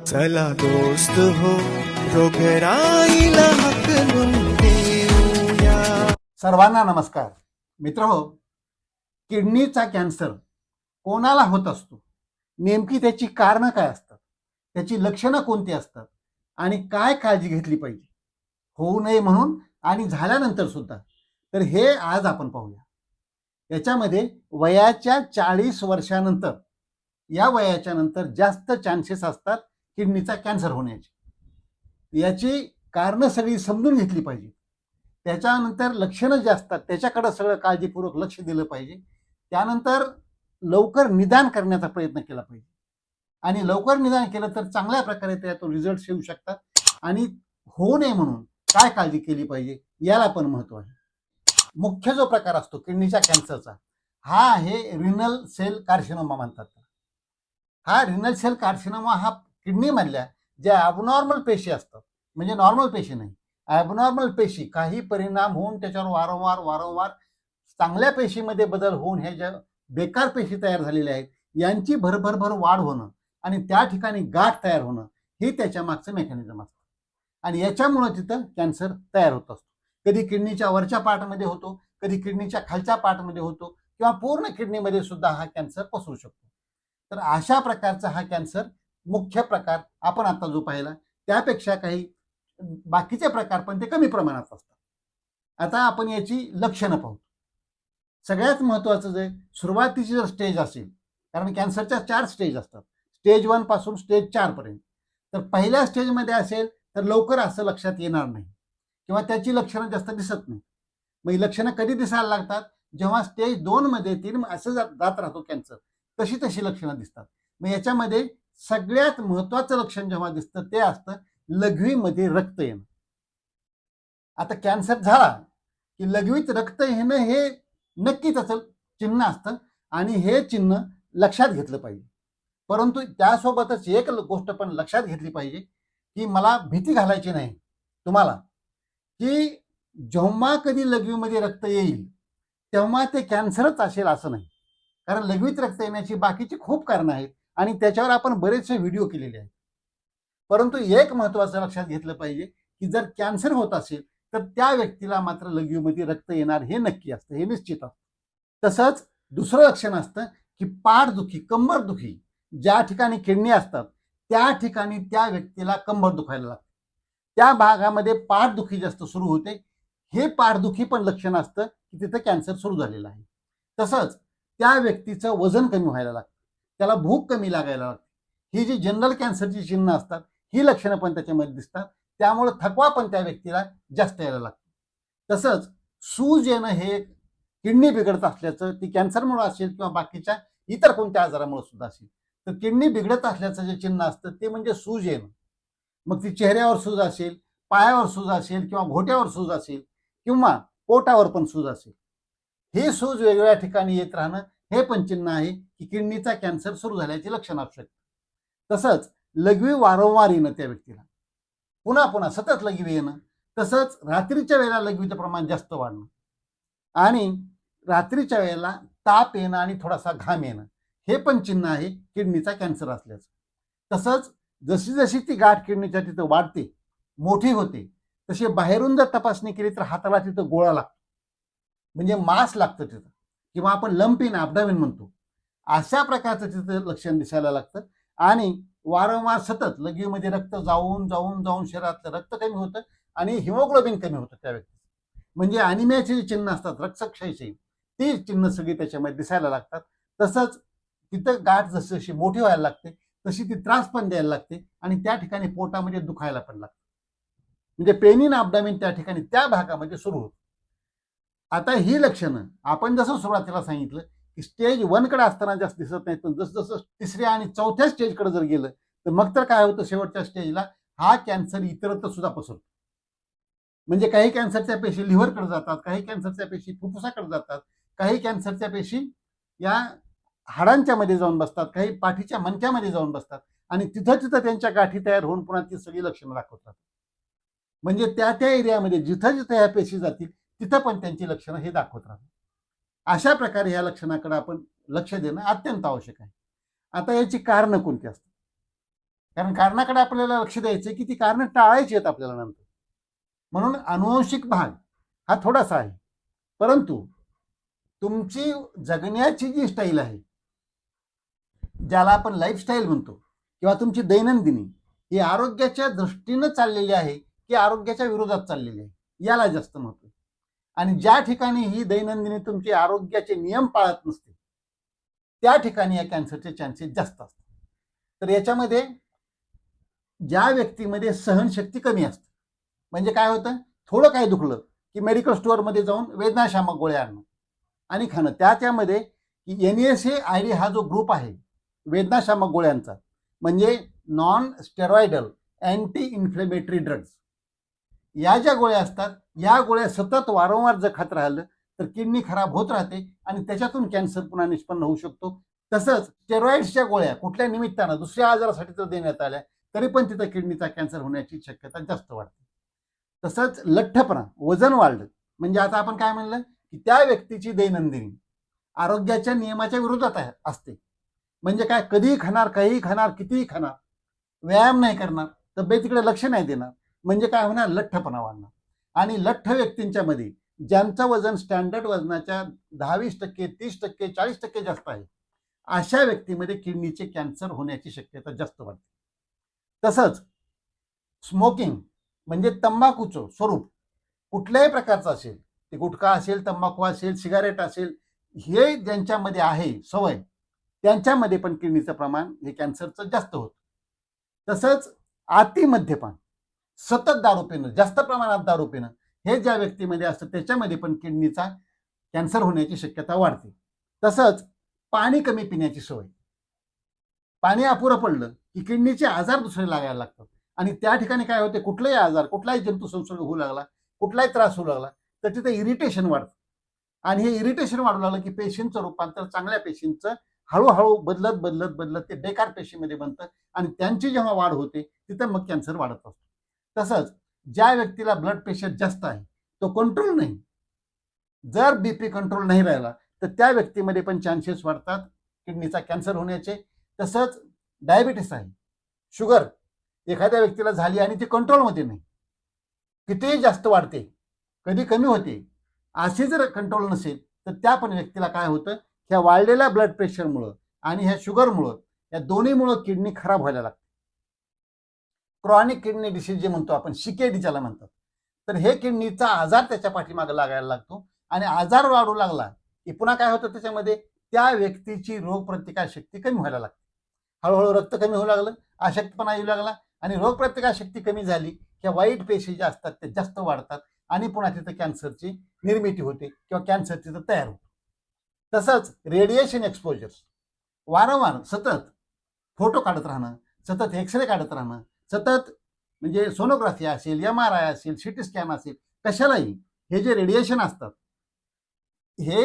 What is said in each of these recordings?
चला दोस्त हो रोगराईला हक देऊया. सर्वांना नमस्कार. मित्र हो किडनीचा कॅन्सर कोणाला होत असतो? नेमकी त्याची कारणं काय असतात? त्याची लक्षणं कोणती असतात? आणि काय काळजी घेतली पाहिजे? होऊ नये म्हणून आणि झाल्यानंतर सुद्धा. तर हे आज आपण पाहूया. याच्यामध्ये वयाच्या चाळीस वर्षानंतर या वयाच्या नंतर जास्त चान्सेस असतात किडनीचा कॅन्सर होण्याची. याची कारणं सगळी समजून घेतली पाहिजे. त्याच्यानंतर लक्षणं जे असतात त्याच्याकडं सगळं काळजीपूर्वक लक्ष दिलं पाहिजे. त्यानंतर लवकर निदान करण्याचा प्रयत्न केला पाहिजे. आणि लवकर निदान केलं तर चांगल्या प्रकारे त्यातून रिझल्ट येऊ शकतात. आणि होऊ नये म्हणून काय काळजी केली पाहिजे याला पण महत्त्व आहे. मुख्य जो प्रकार असतो किडनीच्या कॅन्सरचा हा आहे रिनल सेल कार्सिनोमा म्हणतात हा रिनल सेल कार्सिनोमा हा किडनीमधल्या ज्या ॲबनॉर्मल पेशी असतात. म्हणजे नॉर्मल पेशी नाही. ॲबनॉर्मल पेशी काही परिणाम होऊन त्याच्यावर वारंवार वारंवार चांगल्या पेशीमध्ये बदल होऊन हे ज्या बेकार पेशी तयार झालेल्या आहेत यांची भरभरभर वाढ होणं आणि त्या ठिकाणी गाठ तयार होणं हे त्याच्या मागचं मेकॅनिझम असतं. आणि याच्यामुळं तिथं कॅन्सर तयार होत असतो. कधी किडनीच्या वरच्या पार्टमध्ये होतो कधी किडनीच्या खालच्या पार्टमध्ये होतो किंवा पूर्ण किडनीमध्ये सुद्धा हा कॅन्सर पसरू शकतो. तर अशा प्रकारचा हा कॅन्सर मुख्य प्रकार आपण आता जो पाहिला त्यापेक्षा काही बाकीचे प्रकार पण ते कमी प्रमाणात असतात. आता आपण याची लक्षणं पाहू. सगळ्यात महत्वाचं जे सुरुवातीची जर स्टेज असेल कारण कॅन्सरच्या चार स्टेज असतात. स्टेज वनपासून स्टेज चार पर्यंत. तर पहिल्या स्टेजमध्ये असेल तर लवकर असं लक्षात येणार नाही. किंवा त्याची लक्षणं जास्त दिसत नाही. मग ही लक्षणं कधी दिसायला लागतात? जेव्हा स्टेज दोनमध्ये तीन असं जात जात राहतो कॅन्सर तशी तशी लक्षणं दिसतात. मग याच्यामध्ये सगळ्यात महत्वाचं लक्षण जेव्हा दिसतं ते असतं लघवीमध्ये रक्त येणं. आता कॅन्सर झाला की लघवीत रक्त येणं हे नक्की त्याचं चिन्ह असतं आणि हे चिन्ह लक्षात घेतलं पाहिजे. परंतु त्यासोबतच एक गोष्ट पण लक्षात घेतली पाहिजे की मला भीती घालायची नाही. तुम्हाला की जेव्हा कधी लघवीमध्ये रक्त येईल तेव्हा ते कॅन्सरच असेल असं नाही. कारण लघवीत रक्त येण्याची बाकीची खूप कारणं आहेत. आणि त्याच्यावर आपण बरेचसे व्हिडिओ केलेले आहेत. परंतु एक महत्वाचं लक्षात घेतलं पाहिजे की जर कॅन्सर होत असेल तर त्या व्यक्तीला मात्र लघवीमध्ये रक्त येणार हे नक्की असतं हे निश्चित असतं. तसंच दुसरं लक्षण असतं की पाठदुखी कंबरदुखी ज्या ठिकाणी किडनी असतात त्या ठिकाणी त्या व्यक्तीला कंबर दुखायला लागते. त्या भागामध्ये पाठदुखी जास्त सुरू होते. हे पाठदुखी पण लक्षण असतं की तिथं कॅन्सर सुरू झालेलं आहे. तसंच त्या व्यक्तीचं वजन कमी व्हायला लागतं. त्याला भूक कमी लागायला लागते. ही जी जनरल कॅन्सरची चिन्ह असतात ही लक्षणं पण त्याच्यामध्ये दिसतात. त्यामुळे थकवा पण त्या व्यक्तीला जास्त यायला लागतो. तसंच सूज येणं हे किडनी बिघडत असल्याचं ती कॅन्सरमुळे असेल किंवा बाकीच्या इतर कोणत्या आजारामुळे सुद्धा असेल तर किडनी बिघडत असल्याचं जे चिन्ह असतं ते म्हणजे सूज येणं. मग ती चेहऱ्यावर सूज असेल पायावर सूज असेल किंवा घोट्यावर सूज असेल किंवा पोटावर पण सूज असेल. हे सूज वेगवेगळ्या ठिकाणी येत राहणं हे पण चिन्ह आहे की किडनीचा कॅन्सर सुरू झाल्याचे लक्षण असू शकते तसंच लघवी वारंवार येणं त्या व्यक्तीला. पुन्हा पुन्हा सतत लघवी येणं. तसंच रात्रीच्या वेळेला लघवीचं प्रमाण जास्त वाढणं. आणि रात्रीच्या वेळेला ताप येणं आणि थोडासा घाम येणं. हे पण चिन्ह आहे किडनीचा कॅन्सर असल्याचं. तसंच जशी जशी ती गाठ किडनीच्या तिथं वाढते मोठी होते तशी बाहेरून जर तपासणी केली तर हाताला तिथं गोळा लागतो. म्हणजे मास लागतं तिथं. किंवा आपण लंप इन अपडामिन म्हणतो. अशा प्रकारचं तिथं लक्षण दिसायला लागतं. आणि वारंवार सतत लगीमध्ये रक्त जाऊन जाऊन जाऊन शरीरातलं रक्त कमी होतं आणि हिमोग्लोबिन कमी होतं त्या व्यक्तीचं. म्हणजे अनिमियाची जी चिन्ह असतात रक्तक्षयची ती चिन्ह सगळी त्याच्यामध्ये दिसायला लागतात. तसंच तिथं गाठ जशी जशी मोठी व्हायला लागते तशी ती त्रास पण द्यायला लागते आणि त्या ठिकाणी पोटामध्ये दुखायला पण लागते. म्हणजे पेनिन अपडामिन त्या ठिकाणी त्या भागामध्ये सुरू होतं. आता ही लक्षणं आपण जसं सुरुवातीला सांगितलं की स्टेज वनकडे असताना जास्त दिसत नाही पण जसं जसं तिसऱ्या आणि चौथ्या स्टेजकडे जर गेलं तर मग तर काय होतं शेवटच्या स्टेजला हा कॅन्सर इतरत्र सुद्धा पसरतो. म्हणजे काही कॅन्सरच्या पेशी लिव्हरकडे जातात काही कॅन्सरच्या पेशी फुफ्फुसाकडे जातात काही कॅन्सरच्या पेशी या हाडांच्या मध्ये जाऊन बसतात काही पाठीच्या मणक्यामध्ये जाऊन बसतात आणि तिथं तिथं त्यांच्या गाठी तयार होऊन पुन्हा ती सगळी लक्षणं दाखवतात. म्हणजे त्या त्या एरियामध्ये जिथं जिथं ह्या पेशी जातील तिथं पण त्यांची लक्षणं हे दाखवत राहतात. अशा प्रकारे ह्या लक्षणाकडे आपण लक्ष देणं अत्यंत आवश्यक आहे. आता याची कारणं कोणती असतात? कारण कारणाकडे आपल्याला लक्ष द्यायचं की ती कारणं टाळायची आहेत आपल्याला नंतर. म्हणून अनुवंशिक भाग हा थोडासा आहे. परंतु तुमची जगण्याची जी स्टाईल आहे ज्याला आपण लाईफस्टाईल म्हणतो किंवा तुमची दैनंदिनी ही आरोग्याच्या दृष्टीनं चाललेली आहे की आरोग्याच्या विरोधात चाललेली आहे? याला जास्त महत्त्व आणि ज्या ठिकाणी ही दैनंदिनी तुमची आरोग्याचे नियम पाळत नसते त्या ठिकाणी या कॅन्सरचे चान्सेस जास्त असतात. तर याच्यामध्ये ज्या व्यक्तीमध्ये सहनशक्ती कमी असते म्हणजे काय होतं? थोडं काय दुखलं की मेडिकल स्टोअरमध्ये जाऊन वेदनाशामक गोळ्या आणणं आणि खाणं. त्या त्यामध्ये की N S A I D हा जो ग्रुप आहे वेदनाशामक गोळ्यांचा म्हणजे non steroidal anti inflammatory drugs या ज्या गोळ्या असतात या गोळ्या सतत वारंवार जर खात राहिलं तर किडनी खराब होत राहते आणि त्याच्यातून कॅन्सर पुन्हा निष्पन्न होऊ शकतो. तसंच स्टेरॉइड्सच्या गोळ्या कुठल्या निमित्तानं दुसऱ्या आजारासाठी जर देण्यात आल्या तरी पण तिथं किडनीचा कॅन्सर होण्याची शक्यता जास्त वाढते. तसंच लठ्ठपणा वजन वाढलं. म्हणजे आता आपण काय म्हणलं की त्या व्यक्तीची दैनंदिनी आरोग्याच्या नियमाच्या विरोधात आहे असते. म्हणजे काय कधीही खाणार काहीही खाणार कितीही खाणार व्यायाम नाही करणार तब्येतीकडे लक्ष नाही देणार. म्हणजे काय होणार लठ्ठपणा वाढणार. आणि लठ्ठ व्यक्तींच्या मध्ये ज्यांचं वजन स्टँडर्ड वजनाच्या दहावीस टक्के तीस टक्के चाळीस टक्के जास्त आहे अशा व्यक्तीमध्ये किडनीचे कॅन्सर होण्याची शक्यता जास्त वाढते. तसंच स्मोकिंग म्हणजे तंबाखूचं स्वरूप कुठल्याही प्रकारचं असेल ते गुटखा असेल तंबाखू असेल सिगारेट असेल हे ज्यांच्यामध्ये आहे सवय त्यांच्यामध्ये पण किडनीचं प्रमाण हे कॅन्सरचं जास्त होतं. तसंच अति मद्यपान सतत दारू पिणं जास्त प्रमाणात दारू पिणं हे ज्या व्यक्तीमध्ये असतं त्याच्यामध्ये पण किडनीचा कॅन्सर होण्याची शक्यता वाढते. तसंच पाणी कमी पिण्याची सवय. पाणी अपुरं पडलं की किडनीचे आजार दुसरे लागायला लागतात. आणि त्या ठिकाणी काय होते कुठलाही आजार कुठलाही जंतू संसर्ग होऊ लागला कुठलाही त्रास होऊ लागला तर तिथे इरिटेशन वाढतं. आणि हे इरिटेशन वाढू लागलं की पेशींचं रूपांतर चांगल्या पेशींचं हळूहळू बदलत बदलत बदलत ते बेकार पेशीमध्ये बनतं आणि त्यांची जेव्हा वाढ होते तिथं मग कॅन्सर वाढत असतो. तसंच ज्या व्यक्तीला ब्लड प्रेशर जास्त आहे तो कंट्रोल नाही. जर बीपी कंट्रोल नाही राहिला तर त्या व्यक्तीमध्ये पण चान्सेस वाढतात किडनीचा कॅन्सर होण्याचे. तसंच डायबिटीस आहे. शुगर एखाद्या व्यक्तीला झाली आणि ती कंट्रोलमध्ये नाही. कितीही जास्त वाढते कधी कमी होते अशी जर कंट्रोल नसेल तर त्या पण व्यक्तीला काय होतं? ह्या वाढलेल्या ब्लड प्रेशरमुळं आणि ह्या शुगरमुळं या दोन्हीमुळं किडनी खराब व्हायला लागते. क्रॉनिक किडनी डिसीज जे म्हणतो आपण शिकेडी ज्याला म्हणतात. तर हे किडनीचा आजार त्याच्या पाठीमागे लागायला लागतो. आणि आजार वाढू लागला की पुन्हा काय होतं त्याच्यामध्ये? त्या व्यक्तीची रोगप्रतिकार शक्ती कमी व्हायला लागते. हळूहळू रक्त कमी होऊ लागलं अशक्तपणा येऊ लागला आणि रोगप्रतिकार शक्ती कमी झाली. किंवा वाईट पेशी ज्या असतात त्या जास्त वाढतात आणि पुन्हा तिथं कॅन्सरची निर्मिती होते किंवा कॅन्सर तिथं तयार होतो. तसंच रेडिएशन एक्सपोजर्स. वारंवार सतत फोटो काढत राहणं सतत एक्सरे काढत राहणं सतत म्हणजे सोनोग्राफी असेल एम आर आय असेल सी टी स्कॅन असेल कशालाही हे जे रेडिएशन असतात हे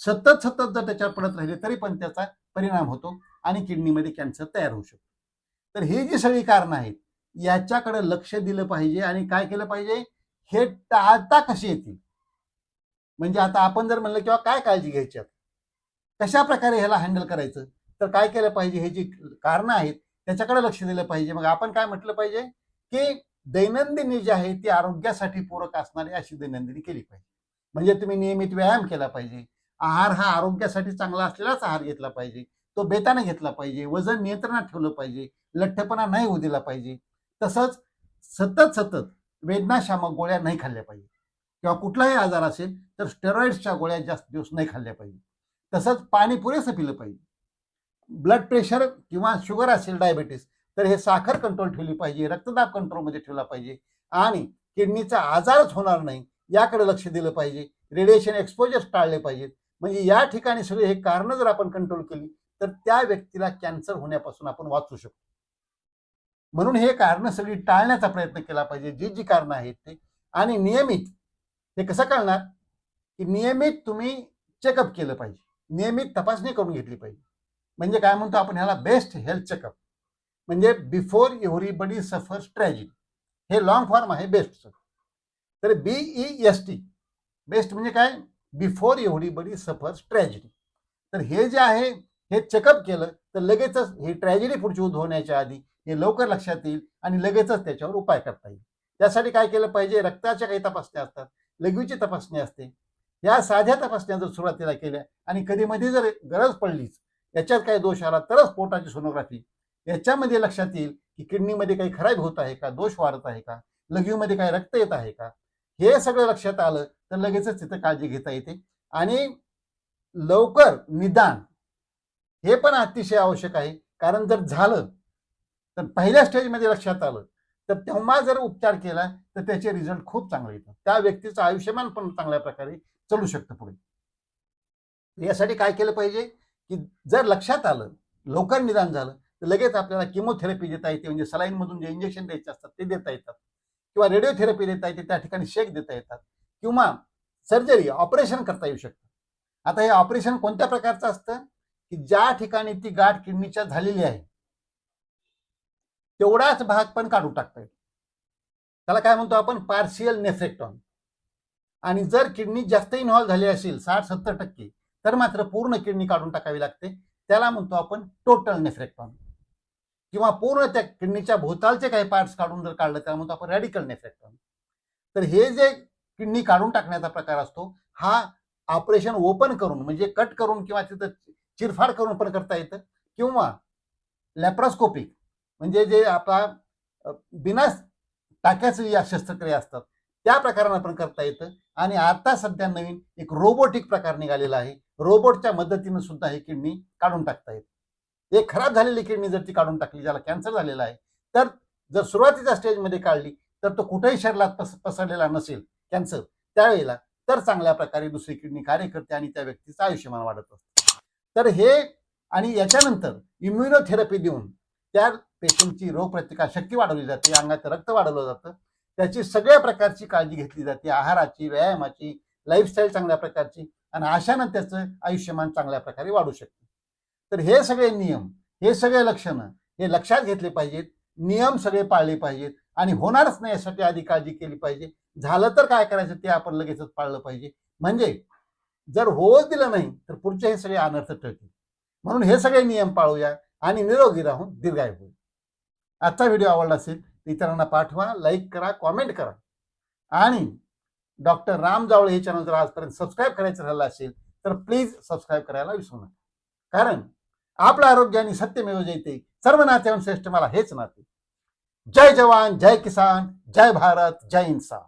सतत सतत जर त्याच्यावर पडत राहिले तरी पण त्याचा परिणाम होतो आणि किडनीमध्ये कॅन्सर तयार होऊ शकतो. तर हे जी सगळी कारणं आहेत याच्याकडे लक्ष दिलं पाहिजे आणि काय केलं पाहिजे? हे टाळता कशी येतील? म्हणजे आता आपण जर म्हणलं किंवा काय काळजी घ्यायची कशा प्रकारे ह्याला हँडल करायचं? तर काय केलं पाहिजे? हे जी कारणं आहेत त्याच्याकडे लक्ष दिलं पाहिजे. मग आपण काय म्हटलं पाहिजे? की दैनंदिनी जी आहे ती आरोग्यासाठी पूरक असणारी अशी दैनंदिनी केली पाहिजे. म्हणजे तुम्ही नियमित व्यायाम केला पाहिजे. आहार हा आरोग्यासाठी चांगला असलेलाच आहार घेतला पाहिजे. तो बेताने घेतला पाहिजे. वजन नियंत्रणात ठेवलं पाहिजे. लठ्ठपणा नाही होऊ दिला पाहिजे. तसंच सतत सतत वेदनाशामक गोळ्या नाही खाल्ल्या पाहिजे. किंवा कुठलाही आजार असेल तर स्टेरॉइड्सच्या गोळ्या जास्त दिवस नाही खाल्ल्या पाहिजे. तसंच पाणी पुरेसं पिलं पाहिजे. ब्लड प्रेशर किंवा शुगर असेल डायबेटीस तर हे साखर कंट्रोल ठेवली पाहिजे रक्तदाब कंट्रोलमध्ये ठेवला पाहिजे आणि किडनीचा आजारच होणार नाही याकडे लक्ष दिलं पाहिजे. रेडिएशन एक्सपोजर टाळले पाहिजेत. म्हणजे या ठिकाणी सगळे हे कारणं जर आपण कंट्रोल केली तर त्या व्यक्तीला कॅन्सर होण्यापासून आपण वाचू शकतो. म्हणून हे कारणं सगळी टाळण्याचा प्रयत्न केला पाहिजे जी जी कारणं आहेत ते. आणि नियमित हे कसं कळणार? की नियमित तुम्ही चेकअप केलं पाहिजे. नियमित तपासणी करून घेतली पाहिजे. म्हणजे काय म्हणतो आपण ह्याला? बेस्ट हेल्थ चेकअप म्हणजे बिफोर एव्हरीबडी सफर ट्रॅजिडी हे लॉंग फॉर्म आहे बेस्टचं तर बीई एस टी बेस्ट म्हणजे काय? बिफोर एव्हरीबडी सफर ट्रॅजिडी तर हे जे आहे हे चेकअप केलं तर लगेचच ही ट्रॅजेडी पुढची उद्भवण्याच्या आधी हे लवकर लक्षात येईल आणि लगेचच त्याच्यावर उपाय करता येईल. त्यासाठी काय केलं पाहिजे? रक्ताच्या काही तपासण्या असतात लघवीची तपासणी असते. या साध्या तपासण्या जर सुरुवातीला केल्या आणि कधी मध्ये जर गरज पडलीच याच्यात काही दोष आला तरच पोटाची सोनोग्राफी याच्यामध्ये लक्षात येईल की किडनीमध्ये काही खराब होत आहे का? दोष वाढत आहे का? लघवीमध्ये काही रक्त येत आहे का? हे सगळं लक्षात आलं तर लगेचच तिथं काळजी घेता येते. आणि लवकर निदान हे पण अतिशय आवश्यक आहे. कारण जर झालं तर पहिल्या स्टेजमध्ये लक्षात आलं तर तेव्हा जर उपचार केला तर त्याचे रिझल्ट खूप चांगले येतात. त्या व्यक्तीचं आयुष्यमान पण चांगल्या प्रकारे चालू शकतं पुढे. यासाठी काय केलं पाहिजे? की जर लक्षात आलं लवकर निदान झालं तर लगेच आपल्याला किमोथेरपी देता येते. म्हणजे सलाईनमधून जे इंजेक्शन द्यायचे असतात ते देता येतात. किंवा रेडिओथेरपी देता येते त्या ठिकाणी शेक देता येतात. किंवा सर्जरी ऑपरेशन करता येऊ शकतं. आता हे ऑपरेशन कोणत्या प्रकारचं असतं? की ज्या ठिकाणी ती गाठ किडनीच्या झालेली आहे तेवढाच भाग पण काढून टाकता येतो. त्याला काय म्हणतो आपण? पार्शियल नेफ्रेक्टॉन आणि जर किडनी जास्त इन्व्हॉल्व्ह झाली असेल साठ सत्तर टक्के तर मात्र पूर्ण किडनी काढून टाकावी लागते. त्याला म्हणतो आपण टोटल नेफ्रेक्टॉन किंवा पूर्ण त्या किडनीच्या भोवतालचे काही पार्ट्स काढून जर काढलं त्याला म्हणतो आपण रॅडिकल नेफ्रेक्टॉन तर हे जे किडनी काढून टाकण्याचा प्रकार असतो हा ऑपरेशन ओपन करून म्हणजे कट करून किंवा तिथं चिरफाड करून पण करता येतं. किंवा लॅप्रोस्कोपिक म्हणजे जे आपला बिना टाक्याचं या शस्त्रक्रिया असतात त्या प्रकारानं पण करता येतं. आणि आता सध्या नवीन एक रोबोटिक प्रकार निघालेला आहे. रोबोटच्या मदतीनं सुद्धा ही किडनी काढून टाकता येते. एक खराब झालेली किडनी जर ती काढून टाकली ज्याला कॅन्सर झालेला आहे तर जर सुरुवातीच्या स्टेजमध्ये काढली तर तो कुठेही शरीरात पस पसरलेला नसेल कॅन्सर त्यावेळेला तर चांगल्या प्रकारे दुसरी किडनी कार्य करते आणि त्या व्यक्तीचं आयुष्यमान वाढत असतं. तर हे आणि याच्यानंतर इम्युनोथेरपी देऊन त्या पेशंटची रोगप्रतिकार शक्ती वाढवली जाते अंगात रक्त वाढवलं जातं त्याची सगळ्या प्रकारची काळजी घेतली जाते. आहाराची व्यायामाची लाईफस्टाईल चांगल्या प्रकारची आणि अशानं त्याचं आयुष्यमान चांगल्या प्रकारे वाढू शकते. तर हे सगळे नियम हे सगळे लक्षणं हे लक्षात घेतले पाहिजेत. नियम सगळे पाळले पाहिजेत आणि होणारच नाही यासाठी आधी काळजी केली पाहिजे. झालं तर काय करायचं ते आपण लगेचच पाळलं पाहिजे. म्हणजे जर होच दिलं नाही तर पुढचे हे सगळे अनर्थ टळतील. म्हणून हे सगळे नियम पाळूया आणि निरोगी राहून दीर्घायू होईल. आजचा व्हिडिओ आवडला असेल इतरांना पाठवा लाईक करा कॉमेंट करा. आणि डॉक्टर राम जावळे हे चॅनल जर आजपर्यंत सबस्क्राईब करायचं राहिलं असेल तर प्लीज सबस्क्राईब करायला विसरू नका. कारण आपलं आरोग्य आणि सत्यमेव जयते. सर्व नात्याहून श्रेष्ठ मला हेच नाते. जय जवान जय किसान जय भारत जय इन्सान